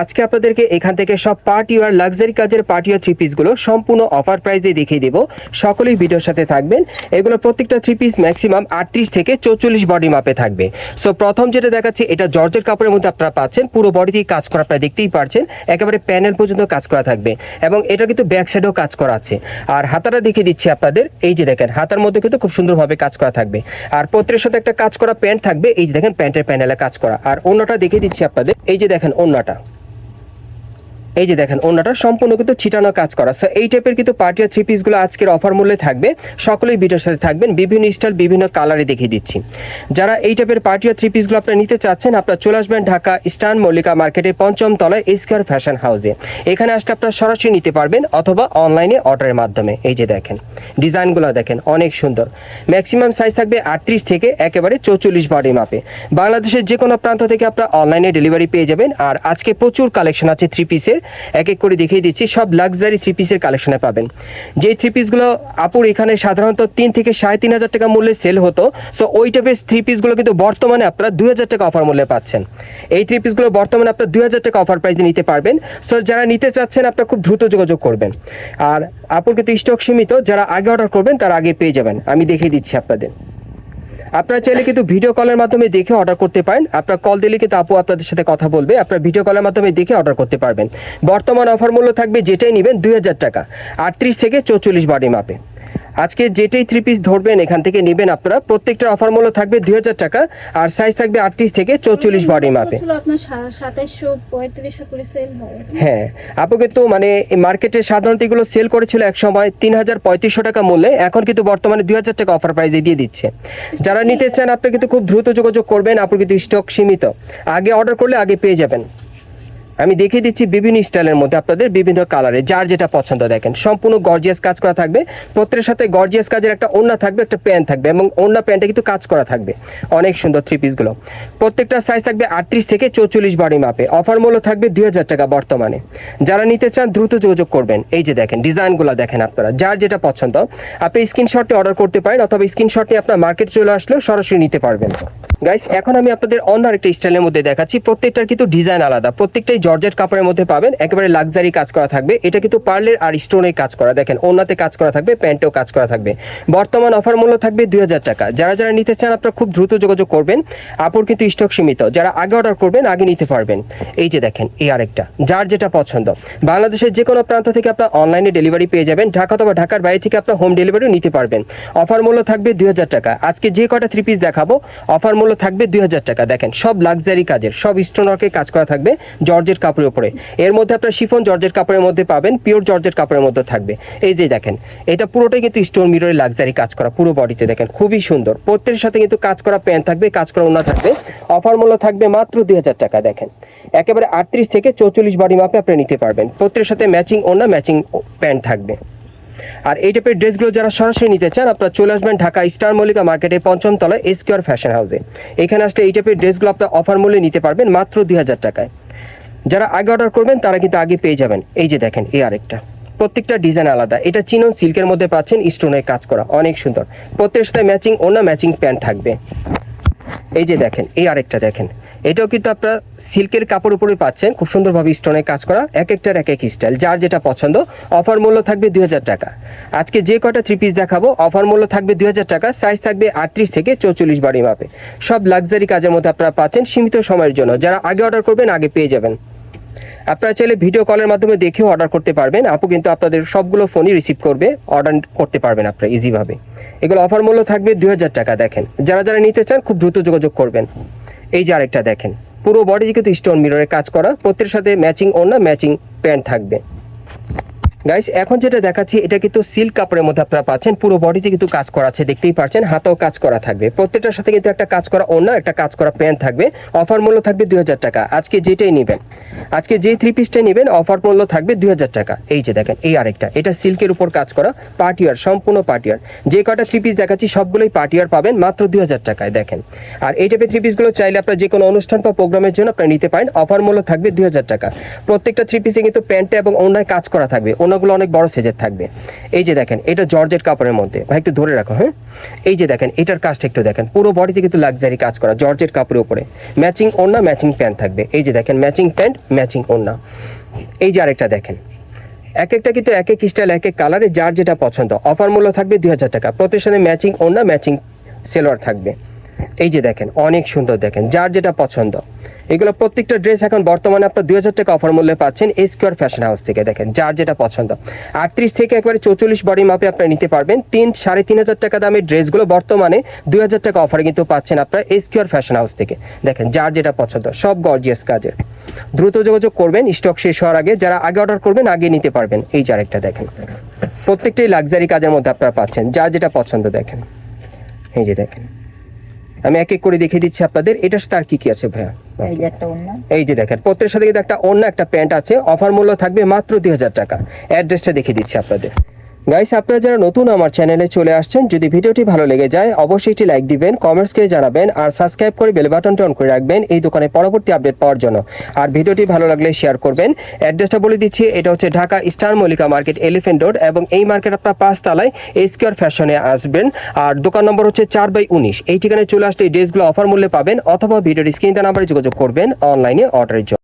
আজকে আপনাদেরকে এখান থেকে সব পার্টি আর লাক্সারি কাজের পার্টি আর থ্রি পিসগুলো সম্পূর্ণ অফার প্রাইসে দেখিয়ে দেবো। সকলেই ভিডিওর সাথে থাকবেন। এগুলো প্রত্যেকটা থ্রি পিস ম্যাক্সিমাম আটত্রিশ থেকে চৌচল্লিশ বডি মাপে থাকবে। সো প্রথম যেটা দেখাচ্ছি, এটা জর্জের কাপড়ের মধ্যে আপনারা পাচ্ছেন। পুরো বডিতেই কাজ করা আপনারা দেখতেই পারছেন। একেবারে প্যানেল পর্যন্ত কাজ করা থাকবে। এবং এটা কিন্তু ব্যাক সাইডেও কাজ করা আছে। আর হাতাটা দেখিয়ে দিচ্ছি আপনাদের। এই যে দেখেন, হাতার মধ্যে কিন্তু খুব সুন্দরভাবে কাজ করা থাকবে। আর পত্রের সাথে একটা কাজ করা প্যান্ট থাকবে। এই যে দেখেন প্যান্টের প্যানেলে কাজ করা। আর অন্যটা দেখিয়ে দিচ্ছি আপনাদের। এই যে দেখেন, অন্যটা। এই যে দেখেন অন্যটা সম্পূর্ণ কিন্তু ছিটানো কাজ করা। সো এই টাইপের কিন্তু পার্টি থ্রি পিসগুলো আজকের অফার মূল্যে থাকবে। সকলেই ভিডিওর সাথে থাকবেন, বিভিন্ন স্টাইল বিভিন্ন কালারে দেখিয়ে দিচ্ছি। যারা এই টাইপের পার্টি থ্রি পিসগুলো আপনারা নিতে চাচ্ছেন, আপনারা চলে আসবেন ঢাকা ইস্টার্ন মল্লিকা মার্কেটে পঞ্চম তলায় স্কোয়ার ফ্যাশন হাউসে এখানে আসলে আপনারা সরাসরি নিতে পারবেন অথবা অনলাইনে অর্ডারের মাধ্যমে। এই যে দেখেন, ডিজাইনগুলো দেখেন, অনেক সুন্দর। ম্যাক্সিমাম সাইজ থাকবে আটত্রিশ থেকে একেবারে চৌচল্লিশ বডি মাপে। বাংলাদেশের যে কোনো প্রান্ত থেকে আপনারা অনলাইনে ডেলিভারি পেয়ে যাবেন। আর আজকে প্রচুর কালেকশন আছে থ্রি পিসের এক এক করে দেখিয়ে দিচ্ছি, সব লাক্সারি থ্রি পিসের কালেকশনে পাবেন। যেই থ্রি পিসগুলো আপুর এখানে সাধারণত তিন থেকে সাড়ে তিন হাজার টাকা মূল্যে সেল হতো সো ওই টাইপের থ্রি পিসগুলো কিন্তু বর্তমানে আপনারা দুই হাজার টাকা অফার মূল্যে পাচ্ছেন। এই থ্রি পিসগুলো বর্তমানে আপনারা দুই হাজার টাকা অফার প্রাইসে নিতে পারবেন। সো যারা নিতে চাচ্ছেন, আপনারা খুব দ্রুত যোগাযোগ করবেন। আর আপুর কিন্তু স্টক সীমিত, যারা আগে অর্ডার করবেন, তারা আগে পেয়ে যাবেন। আমি দেখিয়ে দিচ্ছি আপনাদের। আপনারা চাইলে কিন্তু ভিডিও কলের মাধ্যমে দেখে অর্ডার করতে পারেন। আপনার কল দিলে কিন্তু আপু আপনাদের সাথে কথা বলবে। আপনার ভিডিও কলের মাধ্যমে দেখে অর্ডার করতে পারবেন। বর্তমান অফার মূল্য থাকবে যেটাই নেবেন দুই হাজার টাকা। আটত্রিশ থেকে চৌচল্লিশ বডি মাপে আজকে যেটাই থ্রি পিস ধরবেন এখান থেকে নেবেন আপনারা। প্রত্যেকটা অফার মূল্য থাকবে দুই হাজার টাকা আর সাইজ থাকবে আটত্রিশ থেকে চৌচল্লিশ বডি মাপে আপনার হয়। হ্যাঁ আপু কিন্তু মানে মার্কেটে সাধারণত এগুলো সেল করেছিল এক সময় তিন হাজার পঁয়ত্রিশশো টাকা মূল্যে এখন কিন্তু বর্তমানে দুই হাজার টাকা অফার প্রাইসে দিয়ে দিচ্ছে। যারা নিতে চান আপনি কিন্তু খুব দ্রুত যোগাযোগ করবেন আপুর কিন্তু স্টক সীমিত। আগে অর্ডার করলে আগে পেয়ে যাবেন। আমি দেখিয়ে দিচ্ছি বিভিন্ন স্টাইলের মধ্যে আপনাদের বিভিন্ন কালারে যার যেটা পছন্দ দেখেন। সম্পূর্ণ গর্জিয়াস কাজ করা থাকবে। প্রত্যেকের সাথে গর্জিয়াস কাজের একটা ওড়না থাকবে, একটা প্যান্ট থাকবে এবং ওড়না প্যান্টে কিন্তু কাজ করা থাকবে। অনেক সুন্দর থ্রি পিসগুলো প্রত্যেকটা সাইজ থাকবে আটত্রিশ থেকে চৌচল্লিশ বাড়ি মাপে অফার মূল্য থাকবে দুই হাজার টাকা বর্তমানে। যারা নিতে চান, দ্রুত যোগাযোগ করবেন। এই যে দেখেন, ডিজাইনগুলো দেখেন আপনারা, যার যেটা পছন্দ। আপনি স্ক্রিনশটে অর্ডার করতে পারেন অথবা স্ক্রিনশট আপনার মার্কেট চলে আসলেও সরাসরি নিতে পারবেন। গাইস এখন আমি আপনাদের অন্য আরেকটা স্টাইলের মধ্যে দেখাচ্ছি। প্রত্যেকটার কিন্তু ডিজাইন আলাদা। প্রত্যেকটাই জর্জেট কাপড়ের মধ্যে পাবেন। একেবারে লাক্সারি কাজ করা থাকবে। এটা কিন্তু পার্লের আর স্টোনের কাজ করা। দেখেন ওনাতে কাজ করা থাকবে, প্যান্টেও কাজ করা থাকবে। বর্তমান অফার মূল্য থাকবে দুই হাজার টাকা। যারা যারা নিতে চান, আপনারা খুব দ্রুত যোগাযোগ করবেন। আপুর কিন্তু স্টক সীমিত। যারা আগে অর্ডার করবেন, আগে নিতে পারবেন। এই যে দেখেন, এই আরেকটা। যার যেটা পছন্দ। বাংলাদেশের যে কোনো প্রান্ত থেকে আপনার অনলাইনে ডেলিভারি পেয়ে যাবেন। ঢাকা অথবা ঢাকার বাইরে থেকে আপনার হোম ডেলিভারিও নিতে পারবেন। অফার মূল্য থাকবে দুই হাজার টাকা। আজকে যে কটা থ্রি পিস দেখাবো অফার মূল্য থাকবে দুই হাজার টাকা। দেখেন, সব লাক্সারি কাজের, সব স্টোনওয়ার্কে কাজ করা থাকবে জর্জের কাপড়ের উপরে। এর মধ্যে আপনার শিফন জর্জের কাপড়ের মধ্যে পাবেন পিওর জর্জের কাপড়ের মধ্যে থাকবে। এই যে দেখেন, এটা পুরোটাই কিন্তু স্টোন মিররে লাক্সারি কাজ করা, পুরো বডিতে দেখেন, খুবই সুন্দর। প্রত্যেকের সাথে কিন্তু কাজ করা প্যান্ট থাকবে, কাজ করা ওনা থাকবে। অফার মূল্য থাকবে মাত্র দুই হাজার টাকা, দেখেন। একেবারে আটত্রিশ থেকে চৌচল্লিশ বডি মাপে আপনি নিতে পারবেন। প্রত্যেকের সাথে ম্যাচিং ওনা ম্যাচিং প্যান্ট থাকবে। আর এই টাইপের ড্রেসগুলো যারা সরাসরি নিতে চান, আপনারা চলে আসবেন ঢাকা স্টার মল্লিকা মার্কেটে পঞ্চম তলায় এসকিউর ফ্যাশন হাউসে। এখানে আসলে এই টাইপের ড্রেসগুলো আপনার অফার মূল্যে নিতে পারবেন মাত্র দুই হাজার টাকায়। যারা আগে অর্ডার করবেন, তারা কিন্তু আগে পেয়ে যাবেন। এই যে দেখেন, এই আরেকটা। প্রত্যেকটা ডিজাইন আলাদা। এটা চিনন সিল্কের মধ্যে পাচ্ছেন স্টোনের কাজ করা। অনেক সুন্দর। প্রত্যেকের সাথে ম্যাচিং ওনা ম্যাচিং প্যান্ট থাকবে। এই যে দেখেন, এই আরেকটা দেখেন। এটাও কিন্তু আপনারা সিল্কের কাপড় উপরে পাচ্ছেন। খুব সুন্দরভাবে স্টোনে কাজ করা, এক একটার এক এক স্টাইল যার যেটা পছন্দ। অফার মূল্য থাকবে দুই হাজার টাকা। আজকে যে কটা থ্রি পিস দেখাবো অফার মূল্য থাকবে দুই হাজার টাকা সাইজ থাকবে আটত্রিশ থেকে চৌচল্লিশ বাড়ি মাপে। সব লাক্সারি কাজের মধ্যে আপনারা পাচ্ছেন সীমিত সময়ের জন্য। যারা আগে অর্ডার করবেন, আগে পেয়ে যাবেন। আপনারা চাইলে ভিডিও কলের মাধ্যমে দেখেও অর্ডার করতে পারবেন। আপু কিন্তু আপনাদের সবগুলো ফোনই রিসিভ করবে অর্ডার করতে পারবেন আপনারা ইজিভাবে এগুলো অফার মূল্য থাকবে দুই হাজার টাকা, দেখেন। যারা যারা নিতে চান, খুব দ্রুত যোগাযোগ করবেন। এই যে আরেকটা দেখেন, পুরো বডি কিন্তু স্টোন মিররের কাজ করা, প্রত্যেকের সাথে ম্যাচিং ওড়না ম্যাচিং প্যান্ট থাকবে। গাইস এখন যেটা দেখাচ্ছি, এটা কিন্তু সিল্ক কাপড়ের মধ্যে আপনারা পাচ্ছেন। পুরো বডিতে কিন্তু কাজ করা আছে, দেখতেই পাচ্ছেন। হাতেও কাজ করা থাকবে। প্রত্যেকটার সাথে কিন্তু একটা কাজ করা ওড়না, একটা কাজ করা প্যান্ট থাকবে। অফার মূল্য থাকবে দুই হাজার টাকা। আজকে যেটাই নেবেন, আজকে যে থ্রি পিসটাই নেবেন অফার মূল্য থাকবে দুই হাজার টাকা। এই যে দেখেন, এই আরেকটা। এটা সিল্কের উপর কাজ করা পার্টিয়ার সম্পূর্ণ পার্টিয়ার যে কটা থ্রি পিস দেখাচ্ছি, সবগুলোই পার্টিয়ার পাবেন, মাত্র দুই হাজার টাকায়, দেখেন। আর এই টাইপের থ্রি পিসগুলো চাইলে আপনার যে কোনো অনুষ্ঠান বা প্রোগ্রামের জন্য আপনারা নিতে পারেন। অফার মূল্য থাকবে দুই হাজার টাকা। প্রত্যেকটা থ্রি পিসে কিন্তু প্যান্টে এবং অন্যায় কাজ করা থাকবে। অন্য অনেক বড় সাইজের থাকবে। এই যে দেখেন, এটা জর্জেট কাপড়ের মধ্যে। ভাই, একটু ধরে রাখো হ্যাঁ? এই যে দেখেন, এটার কাজটা একটু দেখেন। পুরো বডিতে কিন্তু লাক্সারি কাজ করা, জর্জেট কাপড়ের উপরে। ম্যাচিং ওড়না ম্যাচিং প্যান্ট থাকবে। এই যে দেখেন ম্যাচিং প্যান্ট ম্যাচিং ওড়না। এই যে আরেকটা দেখেন। এক একটা কিন্তু এক এক স্টাইল এক এক কালারে যার যেটা পছন্দ। অফার মূল্য থাকবে দুই হাজার টাকা। প্রতিষ্ঠানে ম্যাচিং ওড়না ম্যাচিং সেলোয়ার থাকবে। এই যে দেখেন, অনেক সুন্দর দেখেন, যার যেটা পছন্দ। এগুলো প্রত্যেকটা ড্রেস এখন বর্তমানে আপনার দুই হাজার টাকা অফার মূল্যে পাচ্ছেন স্কোয়ার ফ্যাশন হাউস থেকে। দেখেন, যার যেটা পছন্দ। আটত্রিশ থেকে একবারে চৌচল্লিশ বডি মাপে আপনারা নিতে পারবেন। তিন, সাড়ে তিন হাজার টাকা দামের ড্রেসগুলো বর্তমানে দুই হাজার টাকা অফারে কিন্তু পাচ্ছেন আপনারা স্কোয়ার ফ্যাশন হাউস থেকে। দেখেন, যার যেটা পছন্দ, সব গর্জিয়াস কাজের। দ্রুত যোগাযোগ করবেন স্টক শেষ হওয়ার আগে, যারা আগে অর্ডার করবেন, আগে নিতে পারবেন। এই যার একটা দেখেন। প্রত্যেকটাই লাক্সারি কাজের মধ্যে আপনারা পাচ্ছেন, যার যেটা পছন্দ দেখেন। এই যে দেখেন। আমি এক এক করে দেখিয়ে দিচ্ছি আপনাদের। এটার সাথে আর কি কি আছে ভাইয়া? এই যে দেখেন পত্রের সাথে কিন্তু একটা অন্য একটা প্যান্ট আছে। অফার মূল্য থাকবে মাত্র দুই হাজার টাকা। অ্যাড্রেসটা দেখিয়ে দিচ্ছি আপনাদের। গাইস আপনারা যারা নতুন আমার চ্যানেলে চলে আসছেন, যদি ভিডিওটি ভালো লেগে যায়, অবশ্যই একটি লাইক দিবেন কমেন্টস করে জানাবেন, আর সাবস্ক্রাইব করে বেল বাটনটা অন করে রাখবেন এই দোকানে পরবর্তী আপডেট পাওয়ার জন্য। আর ভিডিওটি ভালো লাগলে শেয়ার করবেন। অ্যাড্রেসটা বলে দিচ্ছি, এটা হচ্ছে Dhaka star Mallika market elephant road এবং এই মার্কেট আপনার পাঁচতলায় স্কোয়ার ফ্যাশনে আসবেন। আর দোকান নম্বর হচ্ছে চার বাই উনিশ। এই ঠিকানায় চলে আসলে এই ড্রেসগুলো অফার মূল্যে পাবেন, অথবা ভিডিওর স্ক্রিন নাম্বারে যোগাযোগ করবেন অনলাইনে অর্ডারের জন্য।